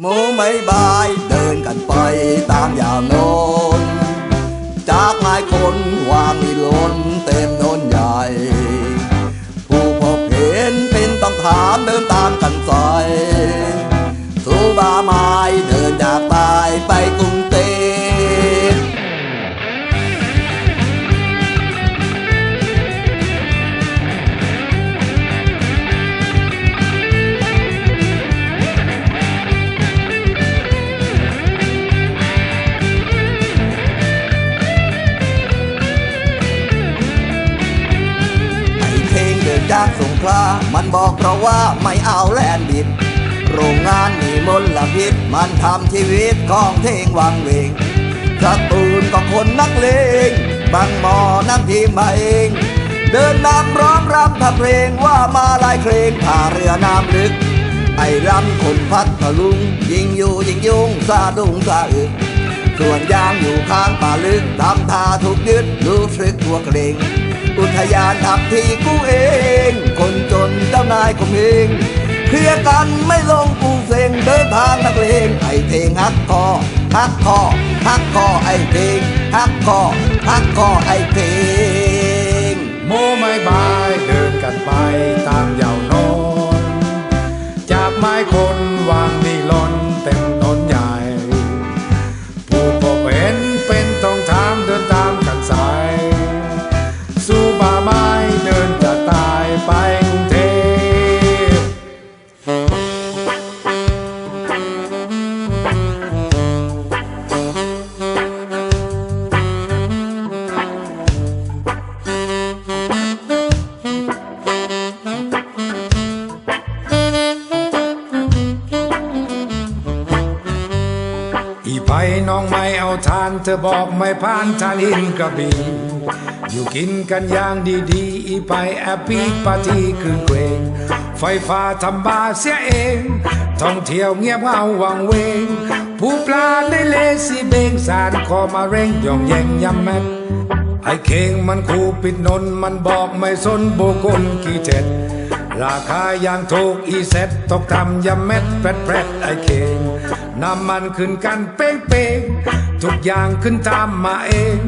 หมูไม่บายเดินกันไปตามยาวโนน จากไม้คนวางมีล้นเต็มโนนใหญ่ ผู้พบเห็นเป็นต้องถามเดินตามกันใส่สูบาไม้เดินจากตายไปกรุง จากสงขลามันบอกเราว่าไม่เอาแลนดิบโรงงานมีมลพิษ มันทำชีวิตของเทงวังเวงสตูนก็คนนักเลงบางหมอนั่งทีมาเอง เดินนำร้องรำทำเพลงว่ามาลายเครงผ่าเรือน้ำลึก ไอ้รำคนพัดทะลุง ยิงอยู่ยิงยุงซาดุงซาอึกส่วนยางอยู่ข้างป่าลึกทำท่าถูกยึดรู้สึกตัวเกรง อุทยานทับที่กูเอง คนจนเจ้านายผมเองเคลียกันไม่ลงกูเซ็งเดินทางนักเลงไอ้เพลงฮักคอฮักคอฮักคอไอ้เพลงฮักคอฮักคอไอ้เพลงโมไม่บายเดินกันไปตามยา อีไปน้องไม่เอาทานเธอบอกไม่ผ่านทานอินกระบี่อยู่กินกันอย่างดีๆอีไปแอปปี้ปาร์ตี้คืนเกรงไฟฟ้าทำบาเสียเอง ท่องเที่ยวเงียบเหงาวังเวง ผู้ปลาได้เลสีเบงสารคอมาเร่งย่องแยงยำแมทไอเคงมันคูปิดนนมันบอกไม่สนโบกลกี่เจ็ด ราคาอย่างถูกอีเซ็ตตกทำยำเม็ดแปดแปดไอเคงน้ำมันขึ้นกันเป้งเป้งทุกอย่างขึ้นตามมาเอง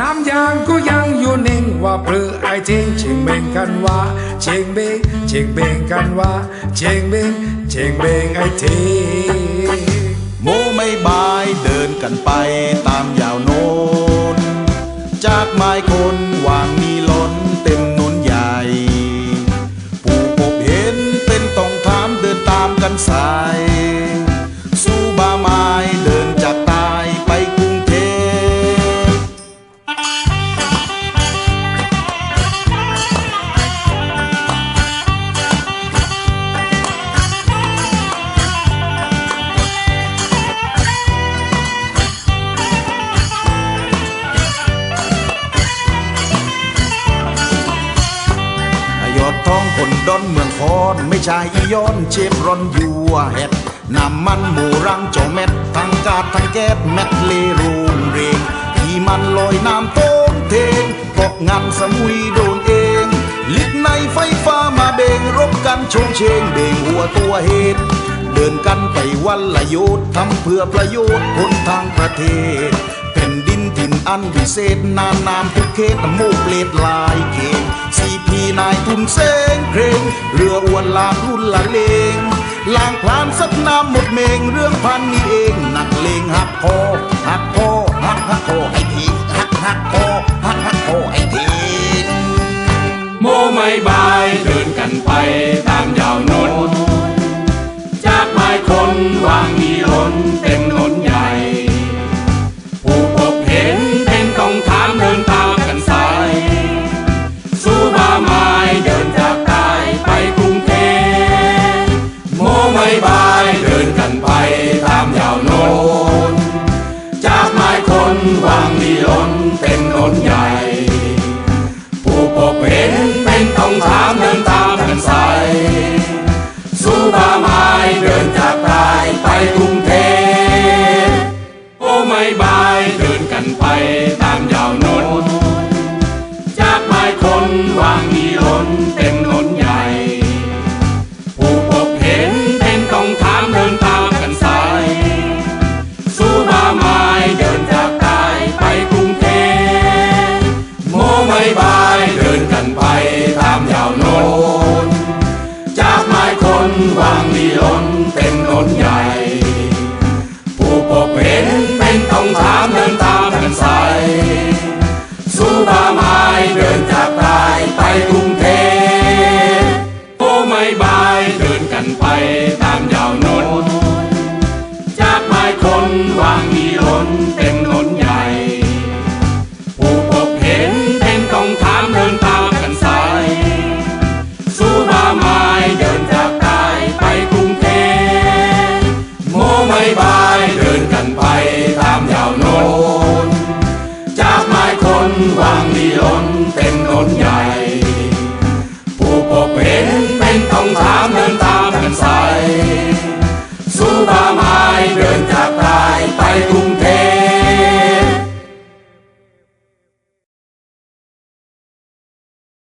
น้ำยางก็ยังอยู่นิ่งว่าปลือไอเทงเชงเบงกันว่าเชงเบงเชงเบงกันว่าเชงเบงเชงเบงไอเทงโมไม่บายเดินกันไปตามยาวโนนจากไม้คนวางมีล้นเต็ม สาย อดท้องคนดอนเมืองคอน ไม่ใช่อีย้อนเชฟรอนยัวเห็ดน้ำมันหมูรังจอเม็ดทั้งกาดทั้งแก๊สแม็ดเลรูมเรงที่มันลอยน้ำต้มเทงตกงานสมุยโดนเองลิดในไฟฟ้ามาเบงรบกันชงเชงเบงหัวตัวเหตุเดินกันไปวันละโยชน์ทำเพื่อประโยชน์คนทางประเทศแผ่นดินถิ่นอันวิเศษนานนามทุกเขตโมกเลดลายเก่ง สีพีนายทุนเสงเครงเรืออวนลากรุ่นละเลงลางพลานสักน้ำหมดเมงเรื่องพันนี้เองหนักเลงหักคอหักคอหักหักคอไอ้ทีหักหักคอหักหักคอไอ้ทีโมไม่บายเดินกันไป นวางมีล้นเป็นนนใหญ่ ผู้พบเห็นเป็นต้องถามเดินตามกันใสสู้บาไม้เดินจากตายไปกรุง สู้บาไม้เดินจากตายไปกรุงเทพโอ้ไม่บายเดินกันไปตามยาวนนจากไม้คนวาง ท่องถามเดินตามกันใส่สู้บ้าไม้เดินจากตายไปกรุง